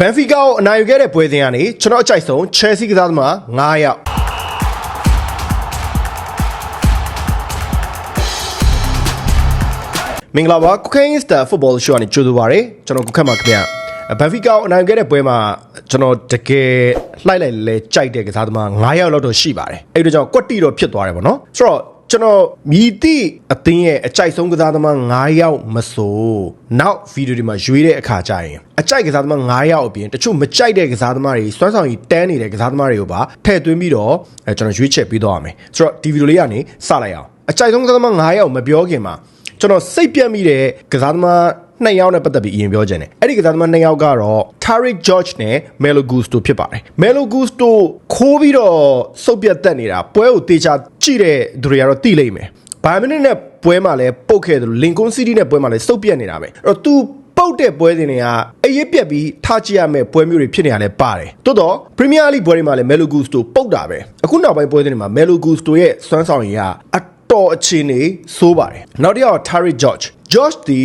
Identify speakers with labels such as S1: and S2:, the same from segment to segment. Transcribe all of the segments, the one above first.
S1: ဘန်ဖီကာကိုအနိုင်ယူခဲ့တဲ့ပွဲစဉ်ကနေကျွန်တော်အကြိုက်ဆုံး Chelsea ကစားသမား9ယောက်မင်္ဂလာပါ Cooking Star Football Show ကနေကြိုဆိုပါရစေကျွန်တော်ကုခက်မှာခင်ဗျဘန်ဖီကာကိုအနိုင်ယူခဲ့တဲ့ပွဲမှာကျွန်တော်တကယ်လှိုက်လိုက်လဲကြိုက်တဲ့ကစားသမား9ယောက်လောက်တော့ရှိပါတယ်အဲ့ဒါကြောင့်ကွက်တီတော့ဖြစ်သွားတယ်ပေါ့နော်ဆိုတော့ ကျွန်တော်မြည်သည့်အသင်းရဲ့အကြိုက်ဆုံးကစားသမား9ယောက်မဆိုနောက်ဗီဒီယိုဒီမှာရွေးတဲ့အခါကျရင်အကြိုက်ကစားသမား9ယောက်အပြင်တချို့မကြိုက်တဲ့ကစားသမားတွေစွမ်းဆောင်ရည်တန်းနေတဲ့ကစားသမားတွေကိုပါထည့်သွင်းပြီးတော့အဲကျွန်တော်ရွေးချက်ပေးသွားရမယ်ဆိုတော့ဒီဗီဒီယိုလေးကနေစလိုက်အောင်အကြိုက်ဆုံးကစားသမား9ယောက်မပြောခင်မှာကျွန်တော်စိတ်ပြတ်မိတဲ့ကစားသမား နှစ်ယောက်နဲ့ပတ်သက်ပြီးအရင်ပြောချင်တယ်အဲ့ဒီကစားသမားနှစ်ယောက်ကတော့ Tariq George နဲ့ Melo Gusto ဖြစ်ပါတယ် Melo Gusto ခိုးပြီးတော့စုပ်ပြတ်တက်နေတာပွဲကိုတေချာကြည့်တဲ့သူတွေကတော့သိလိမ့်မယ်ဘိုင်မနစ်နဲ့ပွဲမှာလည်းပုတ်ခဲ့တယ်လို့ Lincoln City နဲ့ပွဲမှာလည်းစုပ်ပြတ်နေတာပဲအဲ့တော့ तू ပုတ်တဲ့ပွဲစဉ်တွေကအရေးပြက်ပြီးထားကြည့်ရမယ့်ပွဲမျိုးတွေဖြစ်နေရလဲပါတယ်တိုးတော့ Premier League ပွဲတွေမှာလည်း Melo Gusto ပုတ်တာပဲအခုနောက်ပိုင်းပွဲစဉ်တွေမှာ Melo Gusto ရဲ့စွမ်းဆောင်ရည်ကအတော်အခြေအနေစိုးပါတယ်နောက်တစ်ယောက် Tariq George George ဒီ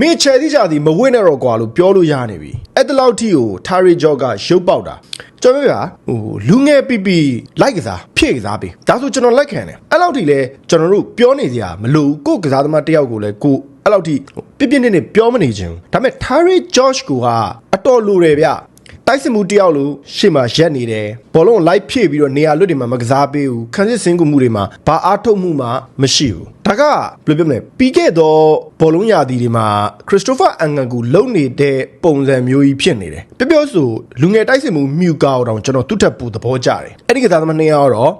S1: မင်းချယ်သီးကြသည်မဝင့်နဲ့တော့ကွာလို့ပြောလို့ရနေပြီအဲ့တလောက်ထိကို Tariq George ကရုပ်ပေါက်တာကျွန်တော်ပြောဟိုလူငယ်ပီပီလိုက်ကစားဖြည့်ကစားပေးဒါဆိုကျွန်တော်လက်ခံတယ်အဲ့လောက်ထိလဲကျွန်တော်တို့ပြောနေစရာမလိုဘူးကိုယ်ကစားသမားတစ်ယောက်ကိုလည်းကိုအဲ့လောက်ထိပြပြနေနေပြောမနေချင်ဘူးဒါပေမဲ့ Tariq George ကိုကအတော်လိုတယ်ဗျ တိုက်စစ်မှုတယောက်လို့ရှေ့မှာရက်နေတယ်ဘောလုံးလိုက်ဖြည့်ပြီးတော့နေရာလွတ်တွေမှာမကစားပေးဘူးခန်းစစ်စင်ကူမှုတွေမှာဘာအားထုတ်မှုမှမရှိဘူးဒါကဘယ်လိုပြောမလဲပြီးခဲ့တော့ဘောလုံးရာသီတွေမှာခရစ္စတိုဖာအန်ဂန်ကူလုံနေတဲ့ပုံစံမျိုးကြီးဖြစ်နေတယ်ပြောပြောဆိုလူငယ်တိုက်စစ်မှုမြူကာတောင်ကျွန်တော်သူ့ထက်ပိုသဘောကျတယ်အဲ့ဒီကစားသမားနှစ်ယောက်တော့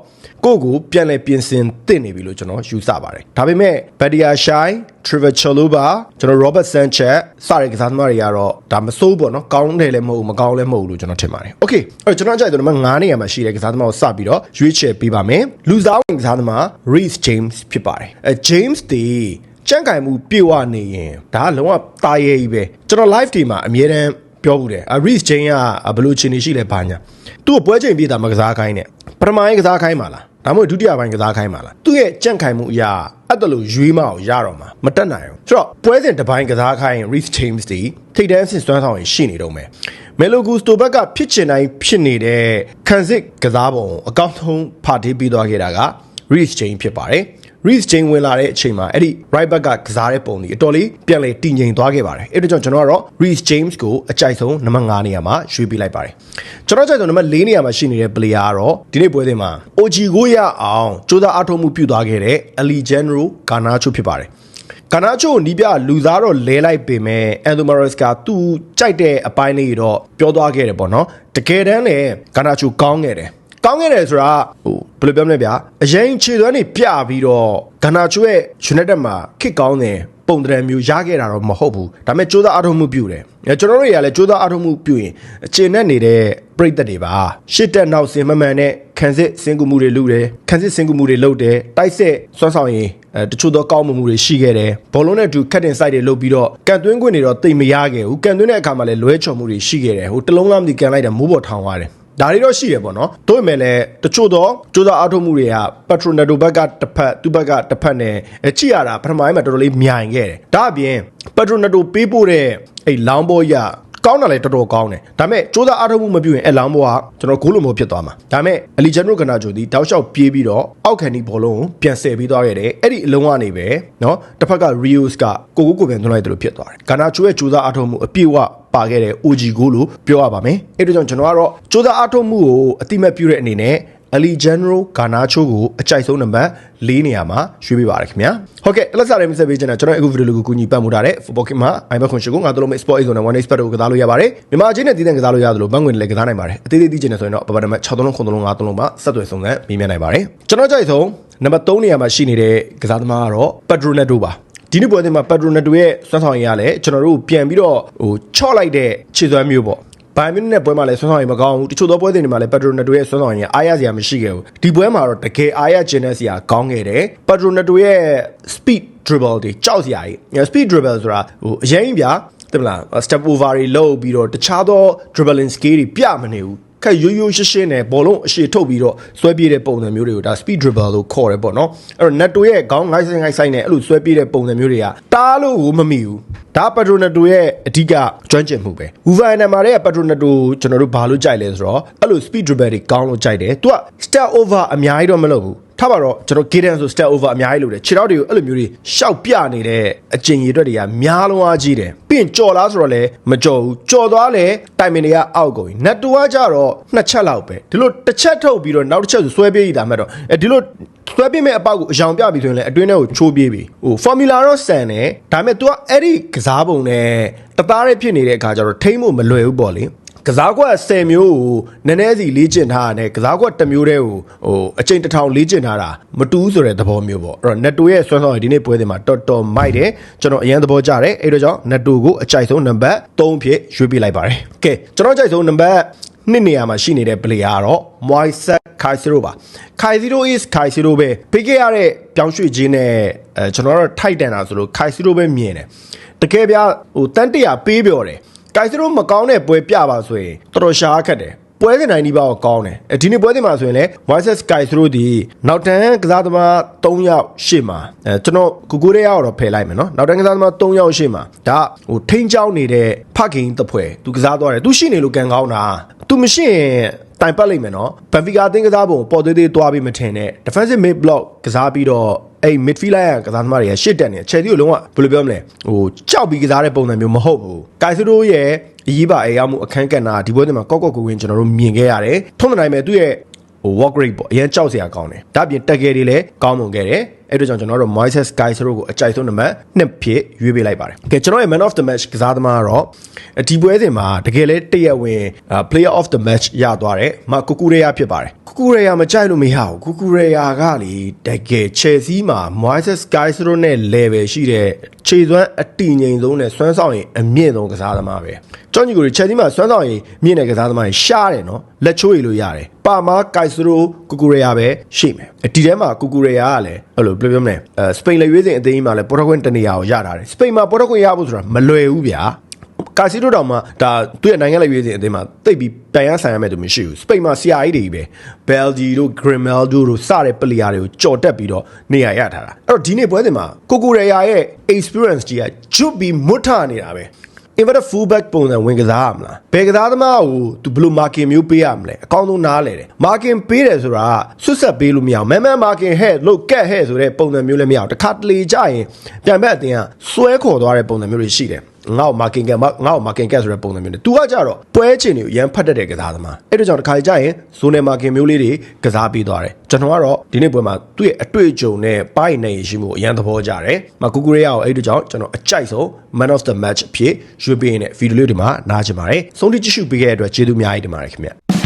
S1: ကိုယ့်ကိုပြန်လဲပြင်ဆင်သင့်နေပြီလို့ကျွန်တော်ယူဆပါတယ်ဒါပေမဲ့ဘက်ဒီယာရှိုင်း Trevor Chalobah ကျွန်တော် Robert Sanchez စတဲ့ကစားသမားတွေကတော့ဒါမစိုးပေါ့နော်ကောင်းတယ်လည်းမဟုတ်ဘူးမကောင်းလည်းမဟုတ်ဘူးလို့ကျွန်တော်ထင်ပါတယ်။ Okay အဲ့တော့ကျွန်တော်ကြိုက်တယ်နံပါတ်9နေရာမှာရှိတဲ့ကစားသမားကိုစပြီးတော့ရွေးချယ်ပေးပါမယ်။လူစားဝင်ကစားသမား Reece James ဖြစ်ပါတယ်။အဲ James ဒီကြန့်ကင်မှုပြေဝနေရင်ဒါကလုံးဝတာရဲကြီးပဲကျွန်တော် live ဒီမှာအမြဲတမ်းပြောဘူးတယ်။ Reece James ကဘယ်လိုခြေနေရှိလဲဘာညာ။သူ့ကိုပွဲချိန်ပြေးတာမကစားခိုင်းနဲ့။ပထမပိုင်းကစားခိုင်းပါလား။ ဒါမှမဟုတ်ဒုတိယပိုင်းကစားခိုင်းပါလား။သူ့ရဲ့ကြန့်ခိုင်မှုအရာအဲ့တလို့ရွေးမအောင်ရတော့မှာမတက်နိုင်ဘူးဆိုတော့ပွဲစဉ်တစ်ပိုင်းကစားခိုင်းရင် Reece James ဒီထိတ်တန်းဆင်စွမ်းဆောင်ရင်ရှိနေတော့မယ် Melo Gusto ဘက်ကဖြစ်ချင်တိုင်းဖြစ်နေတဲ့ခံစစ်ကစားပုံအကောင့်ဆုံးဖာတီးပြီးသွားခဲ့တာက Reece James ဖြစ်ပါတယ် Reece James ဝင်လာတဲ့အချိန်မှာအဲ့ဒီ right back ကကစားတဲ့ပုံကြီးအတော်လေးပြန်လေတည်ငြိမ်သွားခဲ့ပါတယ်အဲ့ဒါကြောင့်ကျွန်တော်ကတော့ Reece James ကိုအကြိုက်ဆုံးနံပါတ်5နေရာမှာရွေးပေးလိုက်ပါတယ်ကျွန်တော်ကြိုက်ဆုံးနံပါတ်4နေရာမှာရှိနေတဲ့ player ကတော့ဒီနေ့ပွဲစဉ်မှာ OG ကိုရအောင်ကြိုးစားအားထုတ်မှုပြုသွားခဲ့တဲ့ Alejandro Garnacho ဖြစ်ပါတယ်ကာနာချိုနီးပြလူသားတော့လဲလိုက်ပေမဲ့အန်ဒိုမာရက်စ်ကသူ့ကြိုက်တဲ့အပိုင်းလေးတော့ပြောသွားခဲ့တယ်ပေါ့နော်တကယ်တမ်းလည်းကာနာချိုကောင်းခဲ့တယ် ကောင်းခဲ့တယ်ဆိုတာဟိုဘယ်လိုပြောမလဲဗျာအရင်ခြေသွမ်းနေပြပြီးတော့ဂနာချိုရဲ့ United မှာခစ်ကောင်းတယ်ပုံတရံမျိုးရခဲ့တာတော့မဟုတ်ဘူးဒါပေမဲ့စူးစမ်းအားထုတ်မှုပြုတယ်အဲကျွန်တော်တို့တွေကလည်းစူးစမ်းအားထုတ်မှုပြုရင်အခြေနဲ့နေတဲ့ပြိသက်တွေပါရှစ်တက်နောက်စင်မမှန်နဲ့ခံစစ်စင်ကူမှုတွေလုပ်တယ်ခံစစ်စင်ကူမှုတွေလုပ်တယ်တိုက်စစ်စွမ်းဆောင်ရင်အဲတချို့သောကောင်းမှုမှုတွေရှိခဲ့တယ်ဘောလုံးနဲ့အတူခတ်တင်ဆိုင်တွေလုပ်ပြီးတော့ကန်သွင်းခွင့်တွေတော့တိတ်မရခဲ့ဘူးကန်သွင်းတဲ့အခါမှာလည်းလွဲချော်မှုတွေရှိခဲ့တယ်ဟိုတလုံးလားမသိကန်လိုက်တာမိုးပေါ်ထောင်သွားတယ် ဒါတွေတော့ရှိရပေါ့နော်တို့ပေမဲ့လည်းတချို့တော့စူးစမ်းအားထုတ်မှုတွေကပက်ထရိုနက်တိုဘက်ကတစ်ဖက်သူ့ဘက်ကတစ်ဖက်နဲ့အကြည့်ရတာပထမပိုင်းမှာတော်တော်လေးမြိုင်ခဲ့တယ်ဒါအပြင်ပက်ထရိုနက်တိုပေးပို့တဲ့အဲ့လောင်းဘောရကောင်းတာလည်းတော်တော်ကောင်းတယ်ဒါပေမဲ့စူးစမ်းအားထုတ်မှုမပြုရင်အဲ့လောင်းဘောကကျွန်တော်ဂိုးလိုမျိုးဖြစ်သွားမှာဒါပေမဲ့အလီဂျန်ဒရိုကနာဂျိုဒီတောက်လျှောက်ပြေးပြီးတော့အောက်ခံဒီဘောလုံးကိုပြန်ဆယ်ပေးသွားရတယ်အဲ့ဒီအလုံးကနေပဲနော်တစ်ဖက်ကရီယိုစ်ကကိုကိုကိုပြန်သွင်းလိုက်တယ်လို့ဖြစ်သွားတယ်ဂနာချိုရဲ့စူးစမ်းအားထုတ်မှုအပြည့်အဝ ပါခဲ့တဲ့ OG ကိုလို့ပြောရပါမယ်အဲ့ဒါကြောင့်ကျွန်တော်ကတော့စူးစမ်းအားထုတ်မှုကိုအတိမတ်ပြုတဲ့အနေနဲ့ Alejandro Garnacho ကိုအကြိုက်ဆုံးနံပါတ်၄နေရာမှာရွေးပေးပါရခင်ဗျာဟုတ်ကဲ့လက်စားရဲမဆက်ပေးချင်တာကျွန်တော်အခုဗီဒီယိုလေးကိုကူညီပတ်မှုထားတဲ့ Football Kit မှာ iBet ခွန်ရှိကိုငါတို့လုံးမဲ့ Sport Zone နဲ့ One Expert ကိုကစားလို့ရပါတယ်မြန်မာချင်းနဲ့တည်တဲ့ကစားလို့ရတယ်လို့ဘန်းငွေလည်းကစားနိုင်ပါတယ်အသေးသေးသိချင်တယ်ဆိုရင်တော့ပပနံပါတ်6 3 9 3 5 3လုံးမှာဆက်သွယ်ဆုံးစမ်းမြင်မြင်နိုင်ပါတယ်ကျွန်တော်ကြိုက်ဆုံးနံပါတ်3နေရာမှာရှိနေတဲ့ကစားသမားကတော့ Pedro Neto ပါ ဒီနေ့ပွဲစဉ်မှာ Pedro Neto ရဲ့စွမ်းဆောင်ရည်ရလဲကျွန်တော်တို့ပြန်ပြီးတော့ဟိုချော့လိုက်တဲ့ခြေစွမ်းမျိုးပေါ့ဘိုင်မင်းနဲ့ပွဲမှာလည်းဆွမ်းဆောင်ရည်မကောင်းဘူးတချို့သောပွဲစဉ်တွေမှာလည်းပက်ထရိုနက်တိုရဲ့ဆွမ်းဆောင်ရည်အားရစရာမရှိခဲ့ဘူးဒီပွဲမှာတော့တကယ်အားရကျင်တဲ့စရာကောင်းခဲ့တယ်ပက်ထရိုနက်တိုရဲ့ speed dribble တွေကြောက်စရာကြီး speed dribble ဆိုတာဟိုအရင်ပြတယ်မလား step over တွေလုပ်ပြီးတော့တခြားသော dribbling skill တွေပြမနေဘူး ခက်ရိုးရိုးရှင်းရှင်းနဲ့ဘောလုံးအရှိထုတ်ပြီးတော့ဆွဲပြေးတဲ့ပုံစံမျိုးတွေကိုဒါ speed dribble လို့ခေါ်တယ်ပေါ့နော်အဲ့တော့ netto ရဲ့ခေါင်းငိုင်းဆိုင်ငိုင်းဆိုင်နဲ့အဲ့လိုဆွဲပြေးတဲ့ပုံစံမျိုးတွေကတားလို့ကိုမမိဘူးဒါပက်ထရိုနက်တိုရဲ့အဓိကကျွမ်းကျင်မှုပဲဝူဗန်နမ်မာရဲ့ပက်ထရိုနက်တိုကျွန်တော်တို့ဘာလို့ကြိုက်လဲဆိုတော့အဲ့လို speed dribble တွေကောင်းလို့ကြိုက်တယ်သူက step over အများကြီးတော့မလုပ်ဘူး ထားပါတော့ကျွန်တော် cadence ဆို step over အများကြီးလုပ်တယ်ခြေထောက်တွေကိုအဲ့လိုမျိုးတွေရှောက်ပြနေတဲ့အကျင့်ရည်အတွက်တွေကများလုံးအားကြီးတယ်ပြီးရင်ကြော်လားဆိုတော့လည်းမကြော်ဘူးကြော်သွားလဲတိုင်မင်တွေကအောက်ကုန်ပြီနတ်တူကကြတော့နှစ်ချက်လောက်ပဲဒီလိုတစ်ချက်ထုတ်ပြီးတော့နောက်တစ်ချက်ဆိုဆွဲပြေးရတာမှတ်တော့အဲဒီလိုဆွဲပြမဲ့အပေါက်ကိုအယောင်ပြပြီးဆိုရင်လည်းအတွင်းထဲကိုချိုးပြေးပြီဟို formula တော့စံတယ်ဒါပေမဲ့ तू ကအဲ့ဒီကစားပုံနဲ့တသားရဲဖြစ်နေတဲ့အခါကျတော့ထိမ့်ဖို့မလွယ်ဘူးပေါ့လေ ကစားကွက်10မျိုးကိုနည်းနည်းစီလေ့ကျင့်ထားရတယ်ကစားကွက်တစ်မျိုးတည်းကိုဟိုအချိန်တစ်ထောင်လေ့ကျင့်ထားတာမတူးဆိုတဲ့သဘောမျိုးပေါ့အဲ့တော့ netto ရဲ့ဆွမ်းဆောင်ရည်ဒီနေ့ပွဲစဉ်မှာတော်တော်မိုက်တယ်ကျွန်တော်အရင်သဘောကျတယ်အဲ့တော့ကြောင့် netto ကိုအကြိုက်ဆုံးနံပါတ်3ဖြစ်ရွေးပြလိုက်ပါတယ်ကဲကျွန်တော်အကြိုက်ဆုံးနံပါတ်နှစ်နေရာမှာရှိနေတဲ့ player ကတော့ Moises Caicedo ပါ Caicedo is Caicedo ပဲပေးခဲ့ရတဲ့ပြောင်းရွှေ့ခြင်းနဲ့အဲကျွန်တော်တို့ထိုက်တန်တာဆိုလို့ Caicedo ပဲမြင်တယ်တကယ်ပြဟိုတန်တရာပေးပြောတယ် Caicedo မကောင်းတဲ့ပွဲပြပါဆိုရင်တော်တော်ရှားခက်တယ်ပွဲစဉ်တိုင်းဒီပါကိုကောင်းတယ်အဲဒီနေ့ပွဲစဉ်မှာဆိုရင်လည်း Moises Caicedo ဒီနောက်တန်းကစားသမား3ယောက်ရှေ့မှာအဲကျွန်တော်ကူကူရဲရောက်တော့ဖယ်လိုက်မယ်နော်နောက်တန်းကစားသမား3ယောက်ရှေ့မှာဒါဟိုထိန်းချောင်းနေတဲ့ဖခင်တပွဲသူကစားသွားတယ်သူရှိနေလို့ကန်ကောင်းတာ သူမရှိရင်တိုင်ပတ်လိုက်မယ်နော်ဘန်ဖီကာအသင်းကစားပုံပေါ်သေးသေးသွားပြီးမထင်နဲ့ defensive mid block ကစားပြီးတော့အဲ့ midfielder ကစားသမားတွေကရှစ်တက်နေချယ်တီကိုလုံးဝဘယ်လိုပြောမလဲဟိုကြောက်ပြီးကစားတဲ့ပုံစံမျိုးမဟုတ်ဘူးကိုင်ဆူရိုရဲ့အရေးပါအရာမှုအခန်းကဏ္ဍဒီပွဲတွေမှာကောက်ကောက်ကိုဝင်ကျွန်တော်တို့မြင်ခဲ့ရတယ်ထုံးမနိုင်မဲ့သူ့ရဲ့ဟို walk rate ပေါ့အရင်ကြောက်စရာကောင်းတယ်ဒါပြင်တက်ခဲ့တွေလည်းကောင်းမွန်ခဲ့တယ် အဲ့တို့ကြောင့်ကျွန်တော်တို့ Moises Caicedo ကိုအကြိုက်ဆုံးနံပါတ်2ဖြစ်ရွေးပေးလိုက်ပါတယ်ကဲကျွန်တော်ရဲ့ man of the match ကစားသမားကတော့ဒီပွဲစဉ်မှာတကယ်လဲတရက်ဝင် player of the match ရသွားတယ်မကူကူရေယာဖြစ်ပါတယ်ကူကူရေယာမကြိုက်လို့မရဘူးကူကူရေယာကလေတကယ် Chelsea မှာ Moises Caicedo နဲ့ level ရှိတဲ့ခြေစွမ်းအတီငိမ်ဆုံးနဲ့စွမ်းဆောင်ရင်အမြင့်ဆုံးကစားသမားပဲကြောင့်ညီကို Chelsea မှာစွမ်းဆောင်ရင်မြင့်တဲ့ကစားသမားကြီးရှားတယ်နော်လက်ချိုးရလို့ရတယ်ပါမာကိုက်စရိုကူကူရေယာပဲရှိမယ်ဒီထဲမှာကူကူရေယာကလည်းအဲ့လိုဘယ်လိုပြောမလဲအဲစပိန်လေရွေးစဉ်အသင်းကြီးမှာလည်းပေါ်တခွင့်တနေရာကိုရတာတယ်စပိန်မှာပေါ်တခွင့်ရဖို့ဆိုတာမလွယ်ဘူးဗျာကာစီတိုတောင်မှဒါသူ့ရဲ့နိုင်ငံလက်ရွေးစဉ်အသင်းမှာတိတ်ပြီးပန်ရဆိုင်ရမယ်သူမရှိဘူးစပိန်မှာဆရာကြီးတွေပဲဘယ်လ်ဂျီတို့ဂရမယ်ဒိုတို့စတဲ့ပလီယာတွေကိုကြော်တက်ပြီးတော့နေရာရထားတာအဲ့တော့ဒီနေ့ပွဲစဉ်မှာကိုကိုရေယာရဲ့ experience ကြီးကကျွတ်ပြီးမွတ်ထနေတာပဲ inverted fullback ပုံစံဝင်ကစားရမလားဘယ်ကစားသမားကို तू ဘယ်လို marking မျိုးပေးရမလဲအကောင်းဆုံးနားလဲတယ် marking ပေးတယ်ဆိုတာဆွတ်ဆက်ပေးလို့မရအောင်မဲမဲ marking head လို့ get head ဆိုတဲ့ပုံစံမျိုးလည်းမရအောင်တခါတလေကြရင်ပြန်ဘက်အတင်းကစွဲခေါ်သွားတဲ့ပုံစံမျိုးတွေရှိတယ် ငါ့ကို marking get ငါ့ကို marking get ဆိုတဲ့ပုံစံမျိုးနဲ့ तू ကကြတော့ပွဲချင်တွေကိုရန်ဖတ်တတ်တဲ့ကစားသမားအဲ့ဒါကြောင့်တစ်ခါကြရင် zone marking မျိုးလေးတွေကစားပေးသွားတယ်ကျွန်တော်ကတော့ဒီနေ့ပွဲမှာသူ့ရဲ့အတွေ့အကြုံနဲ့ပိုင်းနေရှိမှုအရန်သဘောကျတယ်မကူကူရေယာကိုအဲ့ဒါကြောင့်ကျွန်တော်အကြိုက်ဆုံး man of the match အဖြစ်ရွေးပေးနေတဲ့ဗီဒီယိုလေးဒီမှာနားချင်ပါတယ်ဆုံးဖြတ်ကြည့်ရှုပေးခဲ့တဲ့အတွက်ကျေးဇူးအများကြီးတင်ပါတယ်ခင်ဗျ